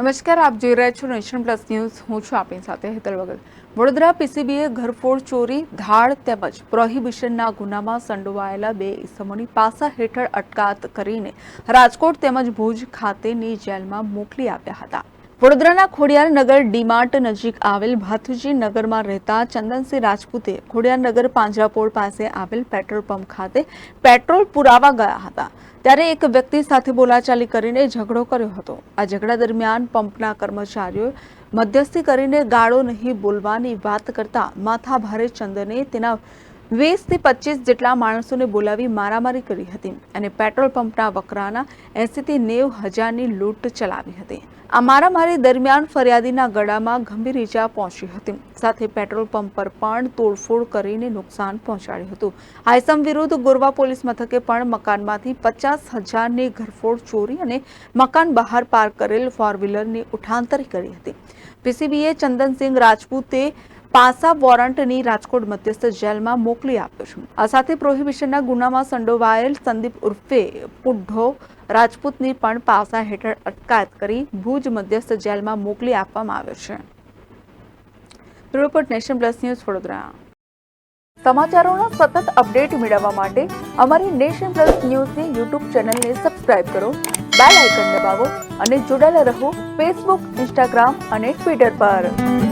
નમસ્કાર, આપ જોઈ રહ્યા છો નેશન પ્લસ ન્યૂઝ. હું છું આપણી સાથે હેતલ વગર વડોદરા પીસીબીએ ઘરફોડ ચોરી, ધાડ તેમજ પ્રોહિબિશનના ગુનામાં સંડોવાયેલા બે ઇસમોની પાસા હેઠળ અટકાત કરીને રાજકોટ તેમજ ભુજ ખાતેની જેલમાં મોકલી આપ્યા હતા. વડોદરાના ખોડિયારનગર ડીમાર્ટ નજીક આવેલ ભાથુજી નગરમાં રહેતા ચંદનસિંહ રાજપૂતે ખોડિયારનગર પાંજરાપોળ પાસે આવેલ પેટ્રોલ પંપ ખાતે પેટ્રોલ પુરાવા ગયા હતા. ત્યારે એક વ્યક્તિ સાથે બોલાચાલી કરીને ઝઘડો કર્યો હતો. આ ઝઘડા દરમિયાન પંપના કર્મચારીઓએ મધ્યસ્થી કરીને ગાળો નહીં બોલવાની વાત કરતા માથાભારે ચંદને તેના વીસથી પચીસ જેટલા માણસોને બોલાવી મારામારી કરી હતી અને પેટ્રોલ પંપના વકરાના એંસીથી નેવ હજારની લૂંટ ચલાવી હતી. આ મારામારી દરમિયાન ફરિયાદીના ગળામાં ગંભીર ઈજા પહોંચી હતી. સાથે પેટ્રોલ પંપ પર પણ તોડફોડ કરીને નુકસાન પહોંચાડ્યું હતું. આઈસમ વિરુદ્ધ ગોરવા પોલીસ મથકે પણ મકાનમાંથી પચાસ હજારની ઘરફોડ ચોરી અને મકાન બહાર પાર્ક કરેલ ફોર વ્હીલરની ઉઠાંતરી કરી હતી. પીસીબીએ ચંદનસિંહ રાજપૂતે પાસા વોરંટની રાજકોટ મધ્યસ્થ જેલમાં મોકલી આપ્યો છે. આ સાથે પ્રોહિબિશનના ગુનામાં સંડોવાયેલ સંદીપ ઉર્ફે પુઢ્ઢો રાજપૂતની પણ પાસા હેઠળ અટકાયત કરી ભુજ મધ્યસ્થ જેલમાં મોકલી આપવામાં આવ્યો છે. Report nation plus news Vadodara. સમાચારોના સતત અપડેટ મેળવવા માટે અમારી નેશન પ્લસ ન્યૂઝની યુટ્યુબ ચેનલને સબસ્ક્રાઇબ કરો, બેલ આઇકન દબાવો અને જોડાયેલા રહો ફેસબુક, ઇન્સ્ટાગ્રામ અને ટ્વિટર પર.